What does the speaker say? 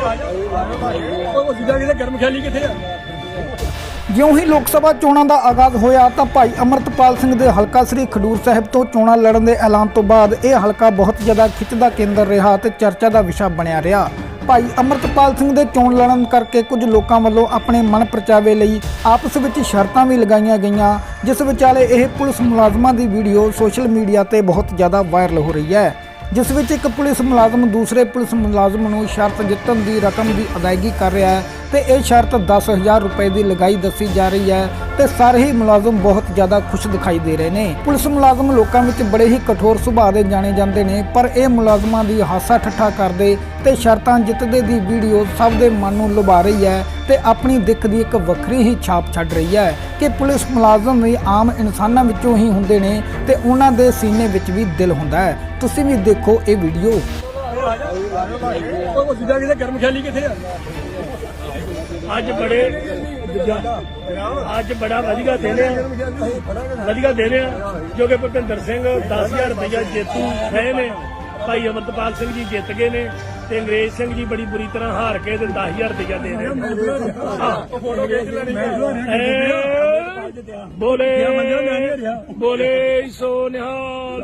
ਉਹ ਜਿੱਦਾਂ ਕਿਤੇ ਗਰਮ ਖਿਆਲੀ ਕਿੱਥੇ ਆ ਜਿਉਂ ਹੀ ਲੋਕ ਸਭਾ ਚੋਣਾਂ ਦਾ ਆਗਾਜ਼ ਹੋਇਆ ਤਾਂ ਭਾਈ ਅਮਰਤਪਾਲ ਸਿੰਘ ਦੇ ਹਲਕਾ ਸ੍ਰੀ ਖਡੂਰ ਸਾਹਿਬ ਤੋਂ ਚੋਣਾਂ ਲੜਨ ਦੇ ਐਲਾਨ ਤੋਂ ਬਾਅਦ ਇਹ ਹਲਕਾ ਬਹੁਤ ਜ਼ਿਆਦਾ ਖਿੱਚ ਦਾ ਕੇਂਦਰ ਰਿਹਾ ਤੇ ਚਰਚਾ ਦਾ ਵਿਸ਼ਾ ਬਣਿਆ ਰਿਹਾ। ਭਾਈ ਅਮਰਤਪਾਲ ਸਿੰਘ ਦੇ ਚੋਣ ਲੜਨ ਕਰਕੇ ਕੁਝ ਲੋਕਾਂ ਵੱਲੋਂ ਆਪਣੇ ਮਨ ਪ੍ਰਚਾਵੇ ਲਈ ਆਪਸ ਵਿੱਚ ਸ਼ਰਤਾਂ ਵੀ ਲਗਾਈਆਂ ਗਈਆਂ, ਜਿਸ ਵਿਚਾਲੇ ਇਹ ਪੁਲਿਸ ਮੁਲਾਜ਼ਮਾਂ ਦੀ ਵੀਡੀਓ ਸੋਸ਼ਲ ਮੀਡੀਆ ਤੇ ਬਹੁਤ ਜ਼ਿਆਦਾ ਵਾਇਰਲ ਹੋ ਰਹੀ ਹੈ। ਜਿਸ ਵਿੱਚ ਇੱਕ ਪੁਲਿਸ ਮੁਲਾਜ਼ਮ, ਦੂਸਰੇ ਪੁਲਿਸ ਮੁਲਾਜ਼ਮ ਨੂੰ ਸ਼ਰਤ ਜਿੱਤਣ ਦੀ ਰਕਮ ਦੀ ਅਦਾਇਗੀ ਕਰ ਰਿਹਾ ਹੈ। ਤੇ ਇਹ ਸ਼ਰਤ 10000 ਰੁਪਏ ਦੀ ਲਗਾਈ ਦੱਸੀ ਜਾ ਰਹੀ ਹੈ ਤੇ ਸਾਰੇ ਹੀ ਮੁਲਾਜ਼ਮ ਬਹੁਤ ਜ਼ਿਆਦਾ ਖੁਸ਼ ਦਿਖਾਈ ਦੇ ਰਹੇ ਨੇ। ਪੁਲਿਸ ਮੁਲਾਜ਼ਮ ਲੋਕਾਂ ਵਿੱਚ ਬੜੇ ਹੀ ਕਠੋਰ ਸੁਭਾਅ ਦੇ ਜਾਣੇ ਜਾਂਦੇ ਨੇ, ਪਰ ਇਹ ਮੁਲਾਜ਼ਮਾਂ ਦੀ ਹਾਸਾ ਠੱਠਾ ਕਰਦੇ ਤੇ ਸ਼ਰਤਾਂ ਜਿੱਤਦੇ ਦੀ ਵੀਡੀਓ ਸਭ ਦੇ ਮਨ ਨੂੰ ਲੁਭਾ ਰਹੀ ਹੈ ਤੇ ਆਪਣੀ ਦਿੱਖ ਦੀ ਇੱਕ ਵੱਖਰੀ ਹੀ ਛਾਪ ਛੱਡ ਰਹੀ ਹੈ ਕਿ ਪੁਲਿਸ ਮੁਲਾਜ਼ਮ ਵੀ ਆਮ ਇਨਸਾਨਾਂ ਵਿੱਚੋਂ ਹੀ ਹੁੰਦੇ ਨੇ ਤੇ ਉਹਨਾਂ ਦੇ ਸੀਨੇ ਵਿੱਚ ਵੀ ਦਿਲ ਹੁੰਦਾ ਹੈ। ਤੁਸੀਂ ਵੀ ਦੇਖੋ ਇਹ ਵੀਡੀਓ। ਉਹ ਜਿੱਦਾਂ ਕਿਤੇ ਗਰਮ ਖਿਆਲੀ ਕਿੱਥੇ ਆ? ਅੱਜ ਬੜੇ ਅੱਜ ਬੜਾ ਵਧੀਆ ਦੇ ਹੈ ਵਧੀਆ ਦਿਨ ਹੈ ਜੋ ਕਿ ਭੁਪਿੰਦਰ ਸਿੰਘ 10000 ਰੁਪਇਆ ਜੇਤੂ ਰਹੇ ਨੇ। ਭਾਈ ਅਮਰਤਪਾਲ ਸਿੰਘ ਜੀ ਜਿੱਤ ਗਏ ਨੇ ਤੇ ਅੰਗਰੇਜ਼ ਸਿੰਘ ਜੀ ਬੜੀ ਬੁਰੀ ਤਰ੍ਹਾਂ ਹਾਰ ਕੇ ਤੇ 10000 ਰੁਪਇਆ ਦੇ ਰਹੇ ਨੇ। ਬੋਲੇ ਬੋਲੇ ਸੋ ਨਿਹਾਲ